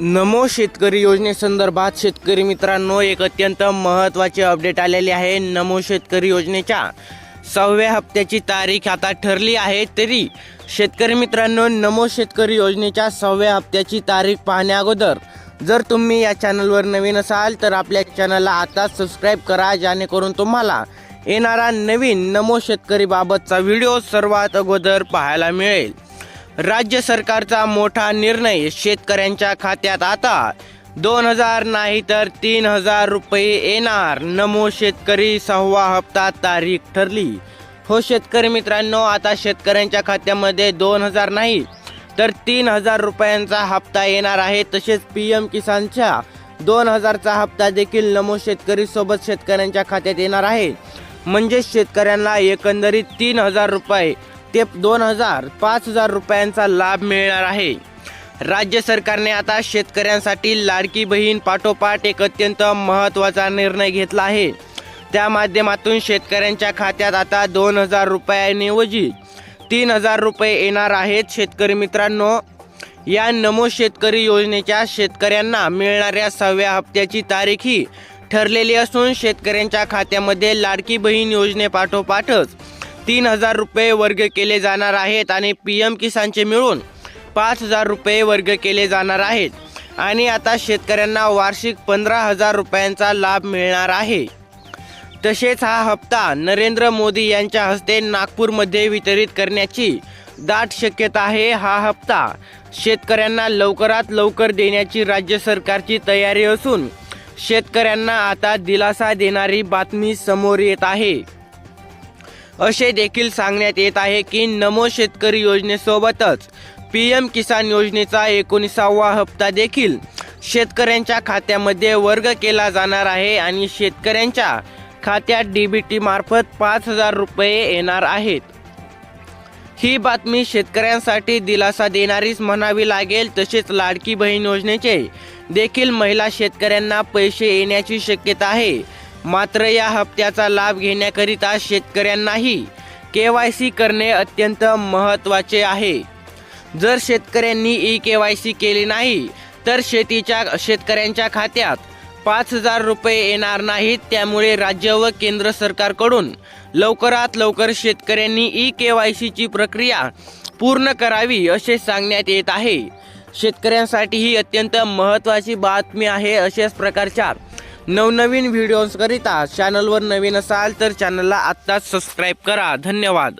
नमो शेतकरी योजनेसंदर्भात शेतकरी मित्रांनो एक अत्यंत महत्त्वाचे अपडेट आलेले आहे नमो शेतकरी योजनेच्या. सहाव्या हप्त्याची तारीख आता ठरली आहे तरी शेतकरी मित्रांनो नमो शेतकरी योजनेच्या सहाव्या हप्त्याची तारीख पाहण्या अगोदर जर तुम्ही या चॅनलवर नवीन असाल तर आपल्या चॅनलला आता सबस्क्राईब करा जेणेकरून तुम्हाला येणारा नवीन नमो शेतकरीबाबतचा व्हिडिओ सर्वात अगोदर पाहायला मिळेल. राज्य सरकारचा मोठा निर्णय शेतकऱ्यांच्या खात्यात आता. दोन हजार नाही तर तीन हजार रुपये येणार. नमो शेतकरी सहावा हप्ता तारीख ठरली. हो शेतकरी मित्रांनो आता शेतकऱ्यांच्या खात्यामध्ये दोन हजार नाही तर तीन हजार रुपयांचा हप्ता येणार आहे. तसेच पी एम किसानच्या दोन हजारचा हप्ता देखील नमो शेतकरी सोबत शेतकऱ्यांच्या खात्यात येणार आहे. म्हणजे शेतकऱ्यांना एकंदरीत तीन हजार रुपये ते दोन हजार पाच हजार रुपयांचा लाभ मिळणार आहे. राज्य सरकारने आता शेतकऱ्यांसाठी लाडकी बहीण पाठोपाठ एक अत्यंत महत्त्वाचा निर्णय घेतला आहे. त्या माध्यमातून शेतकऱ्यांच्या खात्यात आता दोन हजार रुपयांऐवजी तीन हजार रुपये येणार आहेत शेतकरी मित्रांनो. या नमो शेतकरी योजनेच्या शेतकऱ्यांना मिळणाऱ्या सहाव्या हप्त्याची तारीख ही ठरलेली असून शेतकऱ्यांच्या खात्यामध्ये लाडकी बहीण योजनेपाठोपाठच तीन हजार रुपये वर्ग केले जाणार आहेत आणि पी एम किसानचे मिळून पाच हजार रुपये वर्ग केले जाणार आहेत. आणि आता शेतकऱ्यांना वार्षिक पंधरा हजार रुपयांचा लाभ मिळणार आहे. तसेच हा हप्ता नरेंद्र मोदी यांच्या हस्ते नागपूरमध्ये वितरित करण्याची दाट शक्यता आहे. हा हप्ता शेतकऱ्यांना लवकरात लवकर देण्याची राज्य सरकारची तयारी असून शेतकऱ्यांना आता दिलासा देणारी बातमी समोर येत आहे. असे देखील सांगण्यात येत आहे की नमो शेतकरी योजनेसोबतच पी एम किसान योजनेचा एकोणीसावा हप्ता देखील शेतकऱ्यांच्या खात्यामध्ये वर्ग केला जाणार आहे आणि शेतकऱ्यांच्या खात्यात डी बी टी मार्फत पाच हजार रुपये येणार आहेत. ही बातमी शेतकऱ्यांसाठी दिलासा देणारीच म्हणावी लागेल. तसेच लाडकी बहीण योजनेचे देखील महिला शेतकऱ्यांना पैसे येण्याची शक्यता आहे. मात्र या हप्त्याचा लाभ घेण्याकरिता शेतकऱ्यांनाही के वाय सी करणे अत्यंत महत्त्वाचे आहे. जर शेतकऱ्यांनी ई के वाय सी केली नाही तर शेतीच्या शेतकऱ्यांच्या खात्यात पाच हजार रुपये येणार नाहीत. त्यामुळे राज्य व केंद्र सरकारकडून लवकरात लवकर शेतकऱ्यांनी ई के वाय सीची प्रक्रिया पूर्ण करावी असे सांगण्यात येत आहे. शेतकऱ्यांसाठी ही अत्यंत महत्त्वाची बातमी आहे अशाच प्रकारच्या नवनवीन व्हिडिओजकरिता चॅनलवर नवीन असाल तर चॅनलला आत्ताच सबस्क्राईब करा. धन्यवाद.